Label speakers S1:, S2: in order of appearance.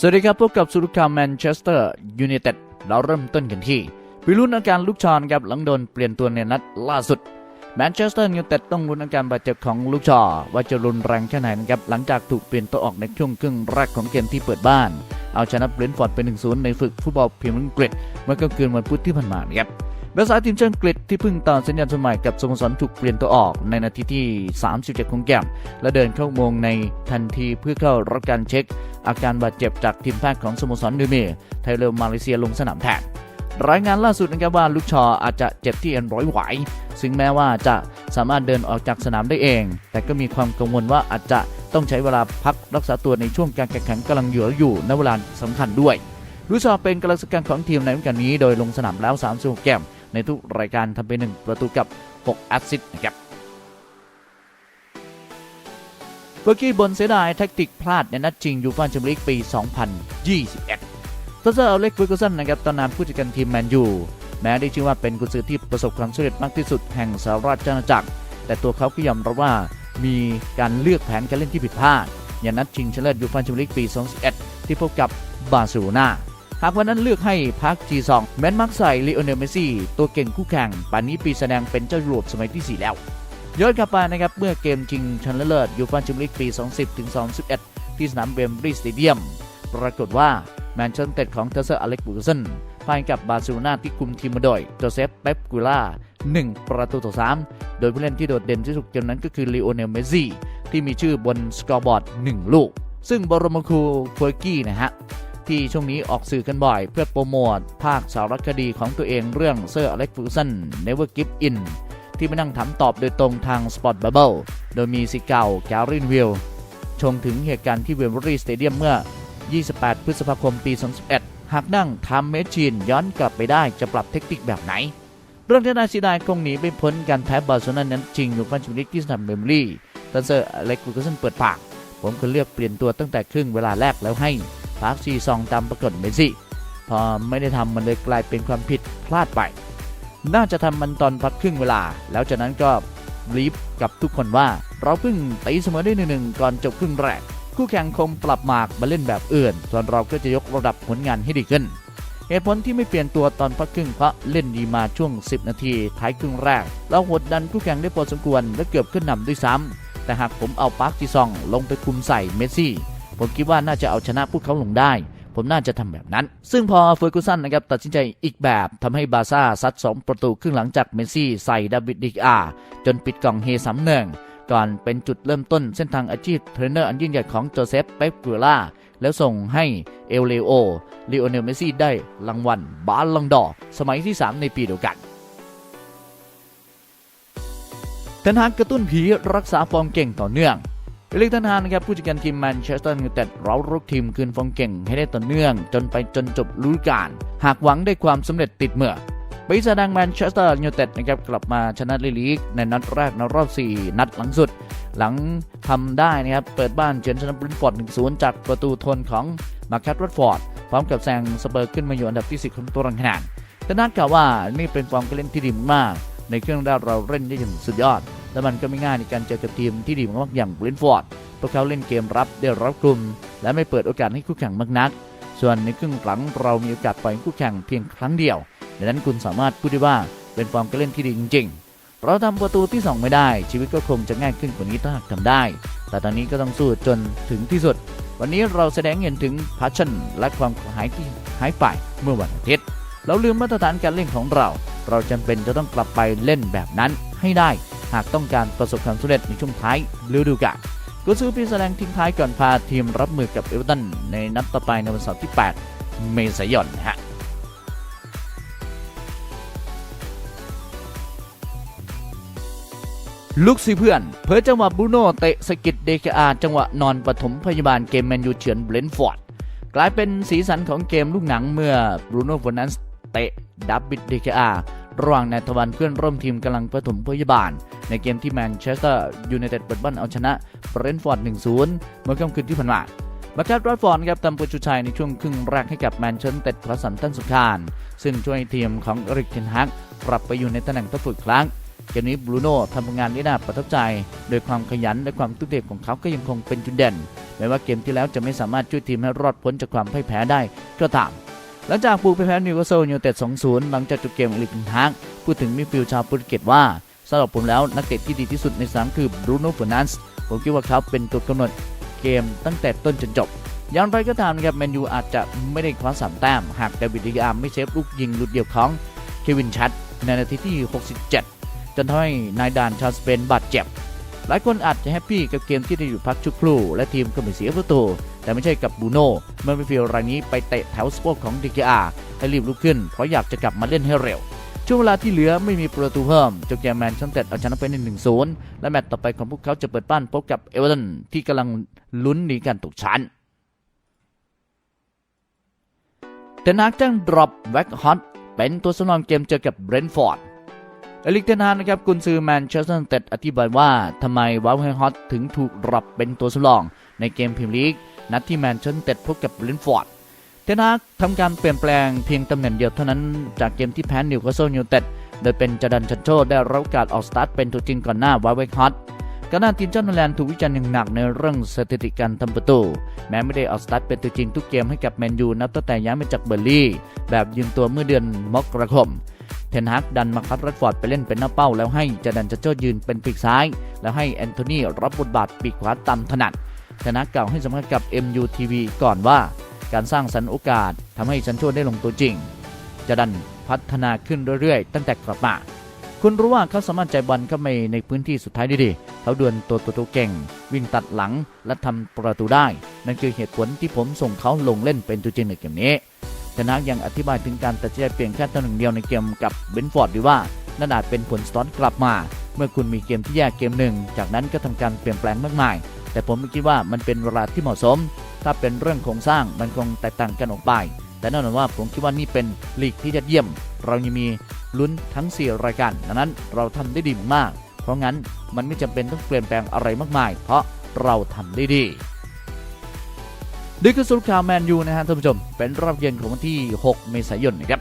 S1: สวัสดีครับพบกับสุรุคาแมนเชสเตอร์ยูไนเต็ดเราเริ่มต้นกันที่ไปลุ้นอาการลูกชอนครับหลังโดนเปลี่ยนตัวในนัดล่าสุดแมนเชสเตอร์ยูไนเต็ดต้องลุ้นอาการบาดเจ็บของลูกชอว่าจะรุนแรงแค่ไหนนะครับหลังจากถูกเปลี่ยนตัวออกในช่วงครึ่งแรกของเกมที่เปิดบ้าน เอาชนะเบรนฟอร์ดเป็น1-0ในฝึกฟุตบอลพรีเมียร์ลีกอังกฤษเมื่อกลางคืนวันพุธที่ผ่านมาครับ เบลสายทีมชาติอังกฤษที่เพิ่งต่อสัญญาณสมัยกับสโมสรถูกเปลี่ยนตัวออกในนาทีที่ 37 ของเกมและเดินเข้ามงในทันทีเพื่อเข้ารับการเช็ค อาการบาดเจ็บจากทีมแพทย์ของสโมสรดูเมไทยเลวมาเลเซียลงสนามแทนรายงานล่าสุดนะครับว่าลูกชออาจจะเจ็บที่เอ็นร้อยไหว ซึ่งแม้ว่าจะสามารถเดินออกจากสนามได้เอง แต่ก็มีความกังวลว่าอาจจะต้องใช้เวลาพักรักษาตัวในช่วงการแข่งขันกำลังเหลืออยู่ในเวลาสำคัญด้วยลูกชอเป็นกำลังสำคัญของทีมในฤดูกาลนี้ โดยลงสนามแล้ว 36 เกม ในทุกรายการทำไป 1 ประตูกับ 6 แอสซิสต์นะครับเบอร์กี้บนเสียดายแท็กติกพลาดในนัดชิงยูฟ่าแชมเปี้ยนลีกปี 2021ทเซอร์อเล็กซ์เฟอร์กูสันนะครับตำนานผู้จัดการทีมแมนยูแม้ได้ชื่อว่าเป็นกุญซือที่ประสบความสำเร็จมากที่สุดแห่งสหราชอาณาจักร แต่ตัวเขาก็ยอมรับว่ามีการเลือกแผนการเล่นที่ผิดพลาดอย่างนัดชิงชนะเลิศยูฟ่าแชมเปี้ยนลีกปี 2021ที่พบกับบาร์เซโลนา หากวันนั้นเลือกให้พักจีซองแม้นมักใส่ลีโอเนลเมซี่ตัวเก่งคู่แข่งป่านนี้ปีแสดงเป็นเจ้ายุโรปสมัยที่ 4 แล้วย้อนกลับไปนะครับเมื่อเกมชิงชนะเลิศยูฟ่าแชมเปี้ยนลีกปี 2010ถึง2011 ที่สนามเบมบรีสเตเดียม ปรากฏว่าแมนเชสเตอร์ของเทเซอร์อเล็กซ์บูเซนพ่ายกับบาร์เซโลนาที่คุมทีมมาโดยโจเซฟเป๊ปกูล่า1 ประตูต่อ 3 โดยผู้เล่นที่โดดเด่นที่สุดเกมนั้นก็คือลีโอเนลเมซี่ที่มีชื่อบนสกอร์บอร์ด 1 ลูก ซึ่งบรมครูเฟอร์กี้นะฮะ ที่ช่วงนี้ออกสื่อกันบ่อย เพื่อโปรโมทภาคสารคดีของตัวเองเรื่องเซอร์อเล็กฟูสัน Never Give In ที่มานั่งถามตอบโดยตรงทาง Spot Bubble โดยมีสิเก่าแกรินวิลชงถึงเหตุการณ์ที่เวมบรีสเตเดียมเมื่อ 28 พฤษภาคมปี 2011 หากนั่งทำเมชชีนย้อนกลับไปได้จะปรับเทคนิคแบบไหน เรื่องที่นาเสียดายคงหนีไม่พ้นการแพ้บาร์เซโลนานั้นจริงอยู่ฟันชิมิกที่สนามเบมบรีตันเซอร์อเล็กซ์ฟูสันเปิดปาก ผมก็เลือกเปลี่ยนตัวตั้งแต่ครึ่งเวลาแรกแล้วให้ ปาร์คซีซองตามปรากฏเมสซี่พอไม่ได้ทำมันเลยกลายเป็นความผิดพลาดไป น่าจะทำมันตอนพักครึ่งเวลา แล้วจากนั้นก็รีบกับทุกคนว่าเราเพิ่งตีเสมอได้หนึ่งก่อนจบครึ่งแรก คู่แข่งคงปรับหมากมาเล่นแบบอื่น ส่วนเราก็จะยกระดับผลงานให้ดีขึ้น เหตุผลที่ไม่เปลี่ยนตัวตอนพักครึ่งเพราะเล่นดีมาช่วง 10 นาทีท้ายครึ่งแรก เราหดดันคู่แข่งได้พอสมควรและเกือบขึ้นนำด้วยซ้ำแต่หากผมเอาปาร์คจีซองลงไปคุมใส่เมสซี่ ผมคิดว่าน่าจะเอาชนะพวกเขาลงได้ ผมน่าจะทำแบบนั้น ซึ่งพอเฟอร์กูสันนะครับตัดสินใจอีกแบบทำให้บาซ่าซัด 2 ประตูครึ่งหลังจากเมสซี่ใส่ดาวิดดิกอาจนปิดกล่องเฮสำเนืองก่อนเป็นจุดเริ่มต้นเส้นทางอาชีพเทรนเนอร์อันยิ่งใหญ่ของโจเซฟเป๊ปกัวล่าแล้วส่งให้เอลเลโอลีโอเนลเมสซี่ได้รางวัลบาลลองดอร์สมัยที่ 3 ในปีเดียวกันเทนฮากกระตุ้นผีรักษาฟอร์มเก่งต่อเนื่อง เอลิกเทนฮากนะครับผู้จัดการทีมแมนเชสเตอร์ยูไนเต็ดเรารุกทีมคืนฟอร์มเก่งให้ได้ต่อเนื่อง จนไปจนจบฤดูกาลหากหวังได้ความสำเร็จติดเมื่อปีศาจแดงแมนเชสเตอร์ยูไนเต็ดนะครับกลับมาชนะลีกในนัดแรกในรอบ 4 นัดหลังสุด หลังทำได้นะครับเปิดบ้านเฉือนชนะบรินฟอร์ด1-0 จากประตูทนของมาร์คัตรัตฟอร์ดพร้อมกับแซงสเปอร์ขึ้นมาอยู่อันดับที่ 10 ของตัวรังคะแนนแต่นัดกล่าวว่านี่เป็นฟอร์มการเล่นที่ดีมาก ในเครื่องแรกเราเล่นได้อย่างสุดยอด และมันก็ไม่ง่ายในการเจอกับทีมที่ดีมากๆอย่างบรนฟอร์ดพวกเขาเล่นเกมรับได้รับกลุ่ม และไม่เปิดโอกาสให้คู่แข่งมากนัก ส่วนในครึ่งหลังเรามีโอกาสปล่อยคู่แข่งเพียงครั้งเดียวดังนั้นคุณสามารถพูดได้ว่าเป็นฟอร์มการเล่นที่ดีจริง ๆ เราทำประตูที่ 2 ไม่ได้ ชีวิตก็คงจะง่ายขึ้นกว่านี้ถ้าหากทำได้ แต่ตอนนี้ก็ต้องสู้จนถึงที่สุด วันนี้เราแสดงเห็นถึงพาชั่นและความหายที่หายไปเมื่อวันอาทิตย์ เราลืมมาตรฐานการเล่นของเรา เราจำเป็นจะต้องกลับไปเล่นแบบนั้นให้ได้ หากต้องการประสบความสำเร็จในช่วงท้ายฤดูกาลกุซือปีแสดงทิ้งท้ายก่อนพาทีมรับมือกับเอเวอร์ตันในนัดต่อไปในวันเสาร์ที่ 8 เมษายนฮะลุกสิเพื่อน เผยจังหวะบูโน่เตะสกิดเดคอาจังหวะนอนปฐมพยาบาลเกมแมนยูเฉือนเบรนฟอร์ด กลายเป็นสีสันของเกมลูกหนังเมื่อบรูโน่ฟอนันส์เตะดับบิดเดคอา ระหว่างนายทวันเพื่อนร่วมทีมกำลังปฐมพยาบาล ในเกมที่แมนเชสเตอร์ยูไนเต็ดเปิดบ้านเอาชนะเบรนท์ฟอร์ด 1-0 เมื่อค่ำคืนที่ผ่านมามาร์คัสรอดฟอร์ดครับทำประตูชัยในช่วงครึ่งแรกให้กับแมนเชสเต็ดพระสันตันสุขาน ซึ่งช่วยทีมของอริกเทนฮักกลับไปอยู่ในตำแหน่งตัวฝึกครั้งเกมนี้บรูโน่ทำงานได้น่าประทับใจ โดยความขยันและความตุ้เด็กของเขาก็ยังคงเป็นจุดเด่น แม้ว่าเกมที่แล้วจะไม่สามารถช่วยทีมให้รอดพ้นจากความพ่ายแพ้ได้ก็ตาม หลังจากบุกไปแพ้นิวคาสเซิลยูไนเต็ด 2-0 หลังจากจบเกมอลิกทางพูดถึงมิดฟิลด์ชาวโปรตุเกสว่าสำหรับผมแล้วนักเตะที่ดีที่สุดในสนามคือบรูโน่เฟอร์นันส์ผมคิดว่าเขาเป็นตัวกำหนดเกมตั้งแต่ต้นจนจบอย่างไรก็ตามครับแมนยูอาจจะไม่ได้คว้าสามแต้ม หากเดวิดดีอาร์ไม่เซฟลูกยิงหลุดเดี่ยวของเควินชัดในนาทีที่ 67 จนทำให้นายดานชาวสเปนบาดเจ็บ หลายคนอาจจะแฮปปี้กับเกมที่ได้อยู่พักชุกครู่และทีมก็ไม่เสียประตู แต่ไม่ใช่กับบูโน่เมื่อมิดฟิลด์รายนี้ไปเตะแถวสปอร์ของดีอาให้รีบลุกขึ้น เพราะอยากจะกลับมาเล่นให้เร็ว ช่วงเวลาที่เหลือไม่มีประตูเพิ่มจนแกมแมนชันเต็ดเอาชนะไป1 1-0และแมตต์ต่อไปของพวกเขาจะเปิดบ้านพบกับเอเวอร์ตันที่กำลังลุ้นหนีการตกชั้นเทนฮากจ้างดรอปแว็กฮอตเป็นตัวสำรองเกมเจอกับเบรนฟอร์ดเอลิกเทนฮากนะครับกุนซือแมนเชสเตอร์เต็ดอธิบายว่าทำไมวาลเฮฮอตถึงถูกดรอปเป็นตัวสำรองในเกมพรีเมียร์ลีก นัดที่แมนเชสเตอร์ยูไนเต็ดพบกับเบรนฟอร์ดเทนฮากทำการเปลี่ยนแปลงเพียงตำแหน่งเดียวเท่านั้นจากเกมที่แพ้นิวคาสเซิลยูไนเต็ดโดยเป็นจดันชันโชได้รับกาสออกสตาร์ทเป็นตัวจริงก่อนหน้าวาเวกฮอตการหน้าทีมเจ้าโนแลนด์ถูกวิจารณ์อย่างหนักในเรื่องสถิติการทำประตู แม้ไม่ได้ออกสตาร์ทเป็นตัวจริงทุกเกมให้กับแมนยูนับตั้งแต่ย้ายมาจากเบอร์ลี่ แบบยืมตัวเมื่อเดือนมกราคมเทนฮากดันมาคัดรัดฟอร์ดไปเล่นเป็นหน้าเป้า แล้วให้จดันจันโจยืนเป็นปีกซ้าย แล้วให้แอนโทนีรับบทบาทปีกขวาตามถนัด เทนฮากกล่าวให้สัมภาษณ์กับ MUTV ก่อนว่า การสร้างสรรค์โอกาสทำให้ชันโชได้ลงตัวจริงจาดันพัฒนาขึ้นเรื่อยๆ ตั้งแต่กลับมา คุณรู้ว่าเขาสามารถใจบอลเข้าไปในพื้นที่สุดท้ายได้ดี เขาดวลตัวตัวตัวเก่ง วิ่งตัดหลังและทำประตูได้ นั่นคือเหตุผลที่ผมส่งเขาลงเล่นเป็นตัวจริงในเกมนี้ชนะยังอธิบายถึงการตัดสินใจเปลี่ยนแค่ตัวหนึ่งเดียวในเกมกับเบนฟอร์ดดีว่านั่นอาจเป็นผลสะท้อนกลับมา เมื่อคุณมีเกมที่แย่เกมหนึ่ง จากนั้นก็ทำการเปลี่ยนแปลงมากมาย แต่ผมไม่คิดว่ามันเป็นเวลาที่เหมาะสม ถ้าเป็นเรื่องโครงสร้างมันคงแตกต่างกันออกไป แต่แน่นอนว่าผมคิดว่านี่เป็นลีกที่ยอดเยี่ยม เรายังมีลุ้นทั้ง 4 รายการดังนั้นเราทำได้ดีมากๆเพราะงั้นมันไม่จำเป็นต้องเปลี่ยนแปลงอะไรมากมาย เพราะเราทำได้ดีนี่คือสรุปข่าวแมนยูนะฮะท่านผู้ชม เป็นรอบเย็นของวันที่ 6 เมษายนนะครับ